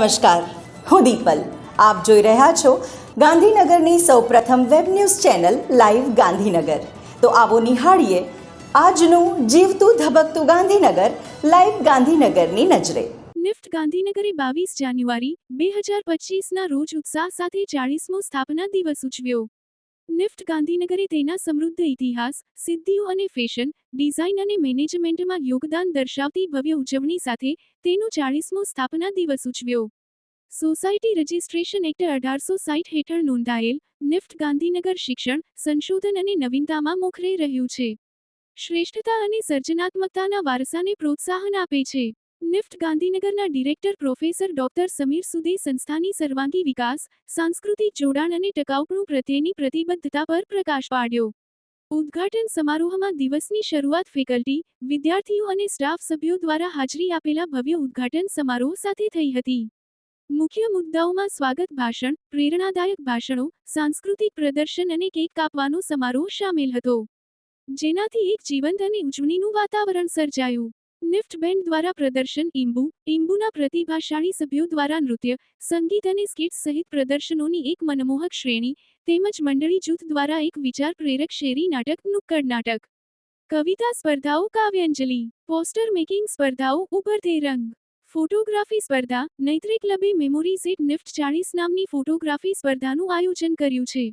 નમસ્કાર, હું દીપલ. આપ જોઈ રહ્યા છો ગાંધીનગરની સૌપ્રથમ web news channel live Gandhinagar. તો આવો નિહાળીએ આજનું જીવતું ધબકતું ગાંધીનગર, લાઈવ ગાંધીનગરની નજરે. નિફ્ટ ગાંધીનગરે બાવીસ જાન્યુઆરી, બે હજાર પચીસના રોજ ઉત્સાહ સાથે ચાળીસમો સ્થાપના દિવસ ઉજવ્યો. નિફ્ટ ગાંધીનગરે તેના સમૃદ્ધ ઇતિહાસ, સિદ્ધિઓ અને ફેશન, ડિઝાઇન અને મેનેજમેન્ટમાં યોગદાન દર્શાવતી ભવ્ય ઉજવણી સાથે તેનો ચાળીસમો સ્થાપના દિવસ ઉજવ્યો. સોસાયટી રજિસ્ટ્રેશન એક્ટ અઢારસો સાઠ હેઠળ નોંધાયેલ નિફ્ટ ગાંધીનગર શિક્ષણ, સંશોધન અને નવીનતામાં મોખરે રહ્યું છે. શ્રેષ્ઠતા અને સર્જનાત્મકતાના વારસાને પ્રોત્સાહન આપે છે. નિફ્ટ ગાંધીનગરના ડિરેક્ટર પ્રોફેસર ડોક્ટર સમીર સુદે સંસ્થાની સર્વાંગી વિકાસ, સાંસ્કૃતિક જોડાણ અને ટકાઉપણું પ્રત્યેની પ્રતિબદ્ધતા પર પ્રકાશ પાડ્યો. ઉદ્ઘાટન સમારોહમાં દિવસની શરૂઆત ફેકલ્ટી, વિદ્યાર્થીઓ અને સ્ટાફ સભ્યો દ્વારા હાજરી આપેલા ભવ્ય ઉદ્ઘાટન સમારોહ સાથે થઈ હતી. મુખ્ય મુદ્દાઓમાં સ્વાગત ભાષણ, પ્રેરણાદાયક ભાષણો, સાંસ્કૃતિક પ્રદર્શન અને કેક કાપવાનો સમારોહ સામેલ હતો. જેનાથી એક જીવંત અને ઉજવણીનું વાતાવરણ સર્જાયું. નિફ્ટ બેન્ડ દ્વારા પ્રદર્શન ઇમ્બુ ઇમ્બુના પ્રતિભાશાળી સભ્યો દ્વારા નૃત્ય, સંગીત અને સ્કિટ્સ સહિત પ્રદર્શનોની એક મનમોહક શ્રેણી, તેમજ મંડળી જૂથ દ્વારા એક વિચાર પ્રેરક શેરી નાટક, નુક્કડ નાટક. કવિતા સ્પર્ધાઓ, કાવ્યાંજલિ, પોસ્ટર મેકિંગ સ્પર્ધાઓ ઉભરતે રંગ. ફોટોગ્રાફી સ્પર્ધા, નૈત્રિક ક્લબે મેમોરીઝ એટ નિફ્ટ ચાળીસ નામની ફોટોગ્રાફી સ્પર્ધાનું આયોજન કર્યું છે.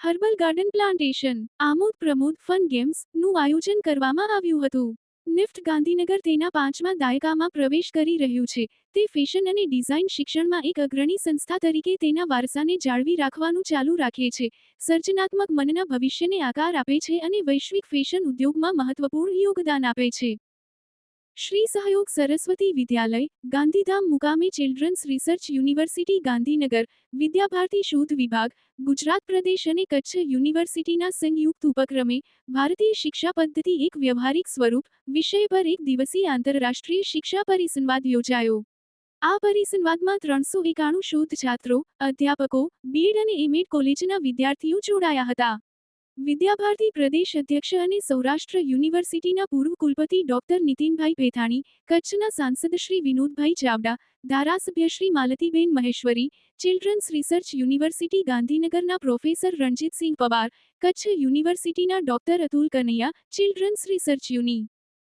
હર્બલ ગાર્ડન પ્લાન્ટેશન, આમોદ પ્રમોદ ફન ગેમ્સનું આયોજન કરવામાં આવ્યું હતું. નિફ્ટ ગાંધીનગર તેના પાંચમા દાયકામાં પ્રવેશ કરી રહ્યું છે. તે ફેશન અને ડિઝાઇન શિક્ષણમાં એક અગ્રણી સંસ્થા તરીકે તેના વારસાને જાળવી રાખવાનું ચાલુ રાખે છે. સર્જનાત્મક મનના ભવિષ્યને આકાર આપે છે અને વૈશ્વિક ફેશન ઉદ્યોગમાં મહત્વપૂર્ણ યોગદાન આપે છે. શ્રી સહયોગ સરસ્વતી વિદ્યાલય, ગાંધીધામ મુકામે children's research university Gandhinagar, Vidyabharati શોધ વિભાગ, ગુજરાત પ્રદેશ અને કચ્છ યુનિવર્સિટીના સંયુક્ત ઉપક્રમે ભારતીય શિક્ષા પદ્ધતિ એક વ્યવહારિક સ્વરૂપ વિષય પર એક દિવસીય આંતરરાષ્ટ્રીય શિક્ષા પરિસંવાદ યોજાયો. આ પરિસંવાદમાં ત્રણસો એકાણું શોધ છાત્રો અધ્યાપકો બીએડ અને એમએડ કોલેજના વિદ્યાર્થીઓ જોડાયા હતા. વિદ્યાભારતી પ્રદેશ અધ્યક્ષ અને સૌરાષ્ટ્ર યુનિવર્સિટીના પૂર્વ કુલપતિ ડોક્ટર નીતિનભાઈ પેથાણી, કચ્છના સાંસદ શ્રી વિનોદભાઈ ચાવડા, ધારાસભ્ય Shri Maltiben Maheshwari, children's research university ગાંધીનગરના પ્રોફેસર રણજીતસિંહ પવાર, કચ્છ યુનિવર્સિટીના doctor Atul Kanaiya, children's research uni.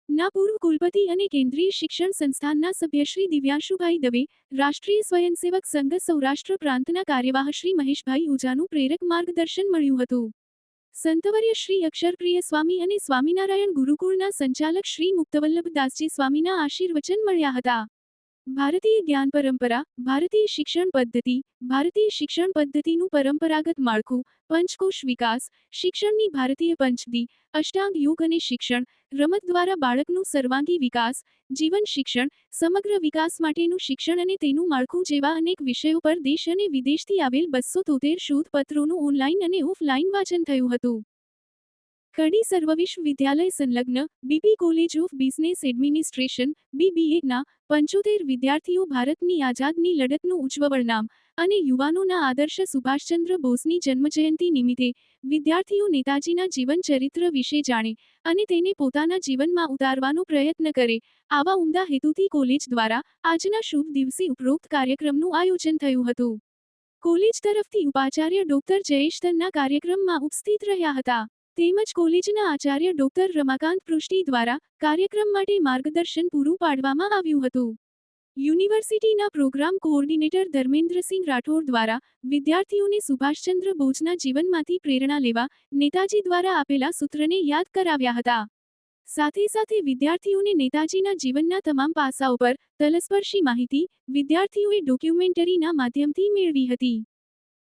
ના પૂર્વ કુલપતિ અને કેન્દ્રીય શિક્ષણ સંસ્થાનના સભ્ય શ્રી દિવ્યાંશુભાઈ દવે, રાષ્ટ્રીય સ્વયંસેવક સંઘ સૌરાષ્ટ્ર પ્રાંતના કાર્યવાહ શ્રી મહેશભાઈ ઉજાનું પ્રેરક માર્ગદર્શન મળ્યું હતું. સંતવર્ય શ્રી અક્ષરપ્રિય સ્વામી અને સ્વામિનારાયણ ગુરુકુળના સંચાલક શ્રી મુક્તવલ્લભ દાસજી સ્વામીના આશીર્વચન મળ્યા હતા. ભારતીય જ્ઞાન પરંપરા ભારતીય શિક્ષણ પદ્ધતિ, ભારતીય શિક્ષણ પદ્ધતિનું પરંપરાગત માળખું, પંચકોશ વિકાસ, શિક્ષણની ભારતીય પંચદી, અષ્ટાંગ યોગ અને શિક્ષણ, રમત દ્વારા બાળકનું સર્વાંગી વિકાસ, જીવન શિક્ષણ, સમગ્ર વિકાસ માટેનું શિક્ષણ અને તેનું માળખું જેવા અનેક વિષયો પર દેશ અને વિદેશથી આવેલ બસો તોતેર શોધપત્રોનું ઓનલાઈન અને ઓફલાઈન વાંચન થયું હતું. કડી સર્વ વિશ્વવિદ્યાલય સંલગ્ન BB college of business administration બીબીએના પંચોતેર વિદ્યાર્થીઓ ભારતની આઝાદની લડતનું ઉજ્જવળનામ અને યુવાનોના આદર્શ સુભાષચંદ્ર બોઝની જન્મજયંતિ નિમિત્તે વિદ્યાર્થીઓ નેતાજીના જીવન ચરિત્ર વિશે જાણે અને તેને પોતાના જીવનમાં ઉતારવાનો પ્રયત્ન કરે, આવા ઉમદા હેતુથી કોલેજ દ્વારા આજના શુભ દિવસે ઉપરોક્ત કાર્યક્રમનું આયોજન થયું હતું. કોલેજ તરફથી ઉપાચાર્ય ડોક્ટર જયેશ કાર્યક્રમમાં ઉપસ્થિત રહ્યા હતા. તેમજ કોલેજના આચાર્ય ડોક્ટર રમાકાંત પૃષ્ટિ દ્વારા કાર્યક્રમ માટે માર્ગદર્શન પૂરું પાડવામાં આવ્યું હતું. યુનિવર્સિટીના પ્રોગ્રામ કોઓર્ડિનેટર ધર્મેન્દ્રસિંહ રાઠોડ દ્વારા વિદ્યાર્થીઓને સુભાષચંદ્ર બોઝના જીવનમાંથી પ્રેરણા લેવા નેતાજી દ્વારા આપેલા સૂત્રને યાદ કરાવ્યા હતા. સાથે સાથે વિદ્યાર્થીઓને નેતાજીના જીવનના તમામ પાસાઓ પર તલસ્પર્શી માહિતી વિદ્યાર્થીઓએ ડોક્યુમેન્ટરીના માધ્યમથી મેળવી હતી.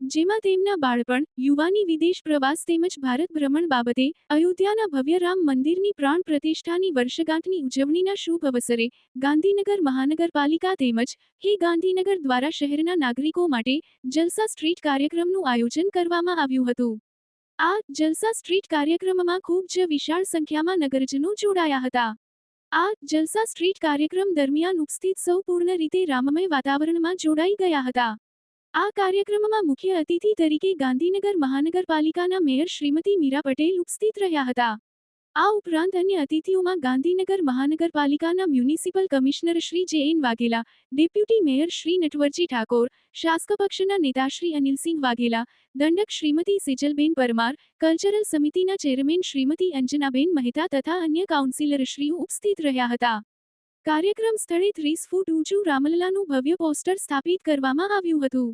જેમાં તેમના બાળપણ, યુવાની વિદેશ પ્રવાસ તેમજ ભારત ભ્રમણ બાબતે અયોધ્યાના ભવ્ય રામ મંદિરની પ્રાણ પ્રતિષ્ઠાની વર્ષગાંઠની ઉજવણીના શુભ અવસરે ગાંધીનગર મહાનગરપાલિકા તેમજ હે ગાંધીનગર દ્વારા શહેરના નાગરિકો માટે જલસા સ્ટ્રીટ કાર્યક્રમનું આયોજન કરવામાં આવ્યું હતું. આ જલસા સ્ટ્રીટ કાર્યક્રમમાં ખૂબ જ વિશાળ સંખ્યામાં નગરજનો જોડાયા હતા. આ જલસા સ્ટ્રીટ કાર્યક્રમ દરમિયાન ઉપસ્થિત સૌ પૂર્ણ રીતે રામમય વાતાવરણમાં જોડાઈ ગયા હતા. આ કાર્યક્રમમાં મુખ્ય અતિથિ તરીકે ગાંધીનગર મહાનગરપાલિકાના મેયર શ્રીમતી મીરા પટેલ ઉપસ્થિત રહ્યા હતા. આ ઉપરાંત અન્ય અતિથિઓમાં ગાંધીનગર મહાનગરપાલિકાના municipal commissioner Shri J N Vaghela, deputy mayor Shri Natwarji Thakor, શાસક પક્ષના નેતા શ્રી અનિલસિંહ વાઘેલા, દંડક શ્રીમતી સિજલબેન પરમાર, કલ્ચરલ સમિતિના ચેરમેન શ્રીમતી અંજનાબેન મહેતા તથા અન્ય કાઉન્સિલરશ્રીઓ ઉપસ્થિત રહ્યા હતા. કાર્યક્રમ સ્થળે ત્રીસ ફૂટ ઊંચું રામલલાનું ભવ્ય પોસ્ટર સ્થાપિત કરવામાં આવ્યું હતું.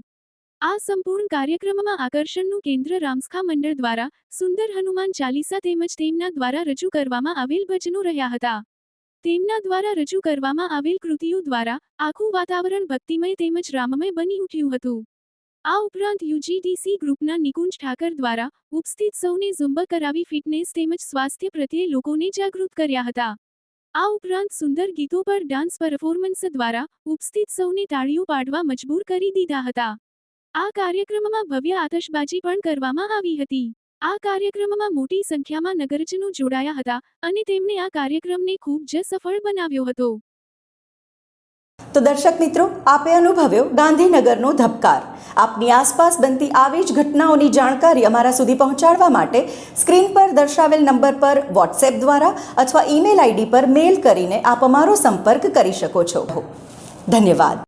આ સંપૂર્ણ કાર્યક્રમમાં આકર્ષણનું કેન્દ્ર રામસ્ખા મંડળ દ્વારા સુંદર હનુમાન ચાલીસા તેમજ તેમના દ્વારા રજૂ કરવામાં આવેલ ભજનો રહ્યા હતા. તેમના દ્વારા રજૂ કરવામાં આવેલ કૃતિઓ દ્વારા આખું વાતાવરણ ભક્તિમય તેમજ રામમય બની ઉઠ્યું હતું. આ ઉપરાંત યુજીડીસી ગ્રુપના નિકુંજ ઠાકર દ્વારા ઉપસ્થિત સૌને ઝુંબા કરાવી ફિટનેસ તેમજ સ્વાસ્થ્ય પ્રત્યે લોકોને જાગૃત કર્યા હતા. આ ઉપરાંત સુંદર ગીતો પર ડાન્સ પરફોર્મન્સ દ્વારા ઉપસ્થિત સૌને તાળીઓ પાડવા મજબૂર કરી દીધા હતા. આ કાર્યક્રમમાં ભવ્ય આતશબાજી પણ કરવામાં આવી હતી. આ કાર્યક્રમમાં મોટી સંખ્યામાં નગરજનો જોડાયા હતા અને તેમણે આ કાર્યક્રમને ખૂબ જ સફળ બનાવ્યો હતો. તો દર્શક મિત્રો, આપે અનુભવ્યો ગાંધીનગરનો ધબકાર. આપની આસપાસ બનતી આવી જ ઘટનાઓની જાણકારી અમારા સુધી પહોંચાડવા માટે સ્ક્રીન પર દર્શાવેલ નંબર પર વોટ્સએપ દ્વારા અથવા ઈમેલ આઈડી પર મેલ કરીને આપ અમારો સંપર્ક કરી શકો છો. ધન્યવાદ.